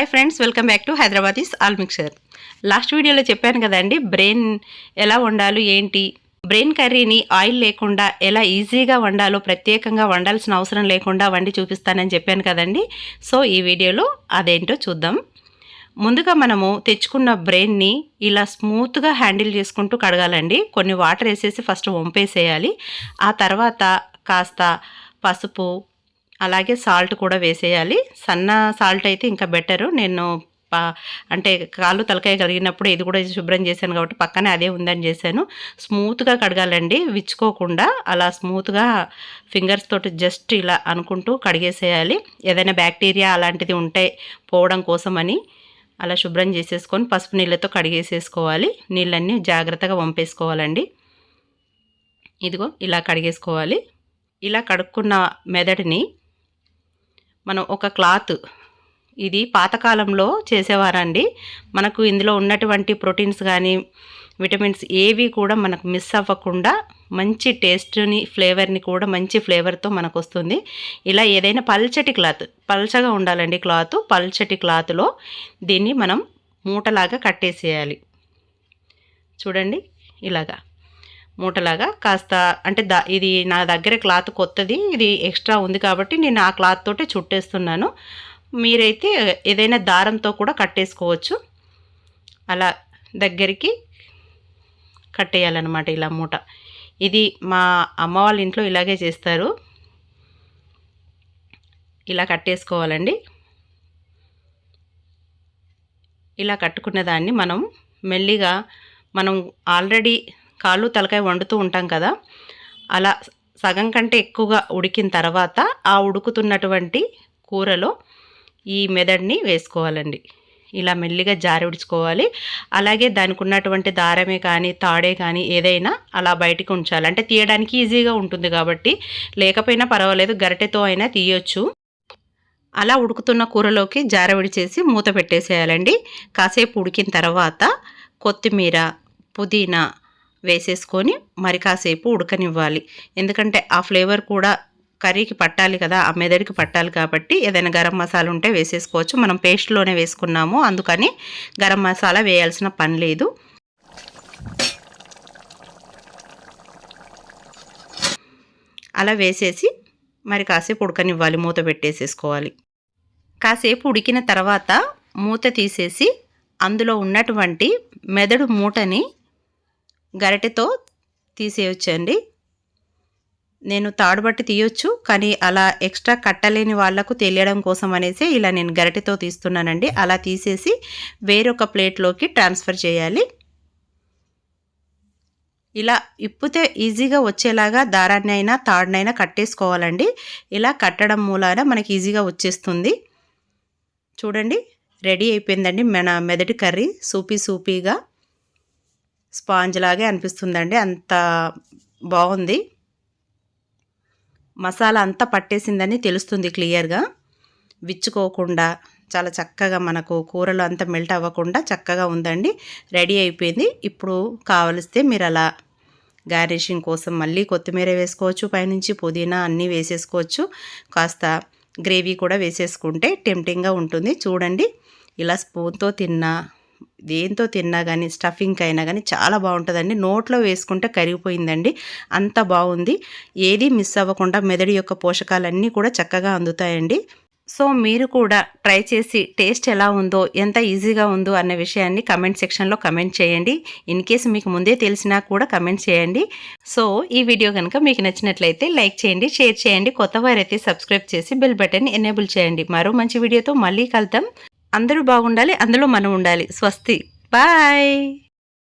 Hi friends welcome back to Hyderabadis all mixer last వీడియోలో చెప్పాను కదండి బ్రెయిన్ ఎలా వండాలో ఏంటి? బ్రెయిన్ కర్రీని ఆయిల్ లేకుండా ఎలా ఈజీగా వండాలో ప్రత్యేకంగా వండాల్సిన అవసరం లేకుండా వండి చూపిస్తానని చెప్పాను కదండి. సో ఈ వీడియోలో అదేంటో చూద్దాం. ముందుగా మనము తెచ్చుకున్న బ్రెయిన్ని ఇలా స్మూత్గా హ్యాండిల్ చేసుకుంటూ కడగాలండి. కొన్ని వాటర్ వేసేసి ఫస్ట్ వంపేసేయాలి. ఆ తర్వాత కాస్త పసుపు అలాగే సాల్ట్ కూడా వేసేయాలి. సన్న సాల్ట్ అయితే ఇంకా బెటరు. నేను అంటే కాళ్ళు తలకాయ కలిగినప్పుడు ఇది కూడా శుభ్రం చేశాను కాబట్టి పక్కనే అదే ఉందని చేశాను. స్మూత్గా కడగాలండి. విచ్చుకోకుండా అలా స్మూత్గా ఫింగర్స్ తోటి జస్ట్ ఇలా అనుకుంటూ కడిగేసేయాలి. ఏదైనా బ్యాక్టీరియా అలాంటిది ఉంటే పోవడం కోసమని అలా శుభ్రం చేసేసుకొని పసుపు నీళ్ళతో కడిగేసేసుకోవాలి. నీళ్ళన్నీ జాగ్రత్తగా వంపేసుకోవాలండి. ఇదిగో ఇలా కడిగేసుకోవాలి. ఇలా కడుక్కున్న మెదడుని మనం ఒక క్లాత్ ఇది పాతకాలంలో చేసేవారండి. మనకు ఇందులో ఉన్నటువంటి ప్రోటీన్స్ కానీ విటమిన్స్ ఏవి కూడా మనకు మిస్ అవ్వకుండా మంచి టేస్ట్ని ఫ్లేవర్ని కూడా మంచి ఫ్లేవర్తో మనకు వస్తుంది ఇలా ఏదైనా పల్చటి క్లాత్ పల్చగా ఉండాలండి క్లాత్. పల్చటి క్లాత్లో దీన్ని మనం మూటలాగా కట్టేసేయాలి. చూడండి ఇలాగా. మూటలాగా కాస్త అంటే దా ఇది నా దగ్గర క్లాత్ కొత్తది ఇది ఎక్స్ట్రా ఉంది కాబట్టి నేను ఆ క్లాత్ తోటే చుట్టేస్తున్నాను. మీరైతే ఏదైనా దారంతో కూడా కట్టేసుకోవచ్చు. అలా దగ్గరికి కట్టేయాలన్నమాట ఇలా మూట. ఇది మా అమ్మ వాళ్ళ ఇంట్లో ఇలాగే చేస్తారు. ఇలా కట్టేసుకోవాలండి. ఇలా కట్టుకున్న దాన్ని మనం మెల్లిగా మనం ఆల్రెడీ కాళ్ళు తలకాయ వండుతూ ఉంటాం కదా అలా సగం కంటే ఎక్కువగా ఉడికిన తర్వాత ఆ ఉడుకుతున్నటువంటి కూరలో ఈ మెదడుని వేసుకోవాలండి. ఇలా మెల్లిగా జారి ఉడుచుకోవాలి. అలాగే దానికి ఉన్నటువంటి దారమే కానీ తాడే కానీ ఏదైనా అలా బయటికి ఉంచాలి. అంటే తీయడానికి ఈజీగా ఉంటుంది కాబట్టి లేకపోయినా పర్వాలేదు గరిటెతో అయినా తీయొచ్చు. అలా ఉడుకుతున్న కూరలోకి జారవిడి చేసి మూత పెట్టేసేయాలండి. కాసేపు ఉడికిన తర్వాత కొత్తిమీర పుదీనా వేసేసుకొని మరి కాసేపు ఉడకనివ్వాలి. ఎందుకంటే ఆ ఫ్లేవర్ కూడా కర్రీకి పట్టాలి కదా ఆ మెదడికి పట్టాలి కాబట్టి ఏదైనా గరం మసాలా ఉంటే వేసేసుకోవచ్చు. మనం పేస్ట్లోనే వేసుకున్నాము అందుకని గరం మసాలా వేయాల్సిన పని లేదు. అలా వేసేసి మరి కాసేపు ఉడకనివ్వాలి మూత పెట్టేసేసుకోవాలి. కాసేపు ఉడికిన తర్వాత మూత తీసేసి అందులో ఉన్నటువంటి మెదడు మూటని గరిటెతో తీసేయొచ్చండి. నేను తాడుబట్టి తీయొచ్చు కానీ అలా ఎక్స్ట్రా కట్టలేని వాళ్ళకు తెలియడం కోసం అనేసి ఇలా నేను గరిటెతో తీస్తున్నానండి. అలా తీసేసి వేరొక ప్లేట్లోకి ట్రాన్స్ఫర్ చేయాలి. ఇలా ఇప్పితే ఈజీగా వచ్చేలాగా దారాన్ని అయినా తాడునైనా కట్టేసుకోవాలండి. ఇలా కట్టడం మూలాన మనకి ఈజీగా వచ్చేస్తుంది. చూడండి రెడీ అయిపోయిందండి మన మెదటి కర్రీ. సూపీ సూపీగా స్పాంజ్ లాగే అనిపిస్తుందండి. అంత బాగుంది. మసాలా అంతా పట్టేసిందని తెలుస్తుంది క్లియర్గా. విచ్చుకోకుండా చాలా చక్కగా మనకు కూరలు అంతా మెల్ట్ అవ్వకుండా చక్కగా ఉందండి. రెడీ అయిపోయింది. ఇప్పుడు కావలిస్తే మీరు అలా గార్నిషింగ్ కోసం మళ్ళీ కొత్తిమీర వేసుకోవచ్చు పైనుంచి పుదీనా అన్నీ వేసేసుకోవచ్చు. కాస్త గ్రేవీ కూడా వేసేసుకుంటే టెంప్టింగ్గా ఉంటుంది. చూడండి ఇలా స్పూన్తో తిన్నా దేంతో తిన్నా కానీ స్టఫింగ్ అయినా కానీ చాలా బాగుంటుందండి. నోట్లో వేసుకుంటే కరిగిపోయిందండి. అంత బాగుంది. ఏది మిస్ అవ్వకుండా మెదడు యొక్క పోషకాలన్నీ కూడా చక్కగా అందుతాయండి. సో మీరు కూడా ట్రై చేసి టేస్ట్ ఎలా ఉందో ఎంత ఈజీగా ఉందో అన్న విషయాన్ని కమెంట్ సెక్షన్లో కమెంట్ చేయండి. ఇన్ కేసు మీకు ముందే తెలిసినా కూడా కమెంట్ చేయండి. సో ఈ వీడియో కనుక మీకు నచ్చినట్లయితే లైక్ చేయండి షేర్ చేయండి. కొత్త వారైతే సబ్స్క్రైబ్ చేసి బెల్ బటన్ ఎనేబుల్ చేయండి. మరో మంచి వీడియోతో మళ్ళీ కలుద్దాం. అందరూ బాగుండాలి అందులో మనం ఉండాలి. స్వస్తి. బాయ్.